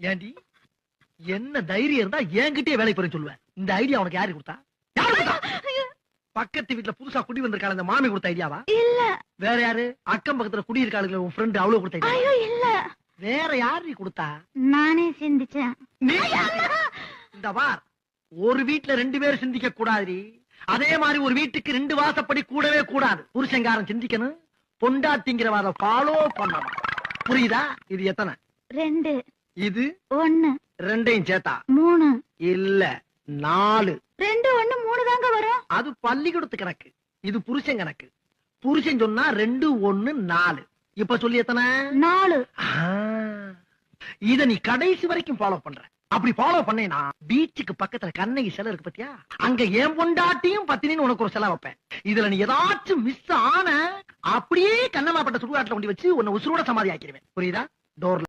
ஏண்டி? என்ன தைரியம் இருந்தா என்கிட்டயே வேலை போறேன்னு சொல்லுவேன். இந்த ஐடியா உனக்கு யாரு கொடுத்தா? பக்கத்து வீட்டுல புதுசா குடி வந்திருக்காள் அந்த மாமி கொடுத்த ஐடியாவா? இல்ல. வேற யாரு? அக்கம் பக்கத்துல குடி இருக்காளுங்க உன் ஃப்ரெண்ட் அவ்வளவு கொடுத்த? ஐயோ இல்ல. வேற யாரு கொடுத்தா? நானே சிந்திச்சேன். இந்த பார் ஒரு வீட்ல ரெண்டு பேர் சிந்திக்க கூடாதுடி. அதே மாதிரி ஒரு வீட்டுக்கு ரெண்டு வாசப்படி கூடவே கூடாது. புருஷங்காரன் சிந்திக்கணும் பொண்டாட்டிங்கிறவாத ஃபாலோ பண்ணணும். புரியுதா? இது எத்தனை? ரெண்டு. இது ஒண்ணு. ரெண்டையும் சேர்த்தா. மூணு. இல்ல நாலு. ரெண்டு ஒண்ணு மூணு தாங்க வரும். அது பள்ளிக்கூடத்து கணக்கு. இது புருஷன் கணக்கு. புருஷன் சொன்னா ரெண்டு ஒண்ணு நாலு. இப்ப சொல்லி எத்தனை? நாலு. இத நீ கடைசி வரைக்கும் ஃபாலோ பண்ற. அப்படி ஃபாலோ பண்ணேனா பீச்சுக்கு பக்கத்துல கண்ணகி சிலை இருக்கு பத்தியா? அங்க ஏன் பொண்டாட்டியும் பத்தினின்னு உனக்கு ஒரு சிலை வைப்பேன். இதுல நீ ஏதாச்சும் மிஸ் ஆன அப்படியே கண்ணமாப்பட்ட சுடுகாட்டுல கொண்டு வச்சு உன்னை உசுரோட சமாதி ஆக்கிடுவேன். புரியுதா? டோர்ல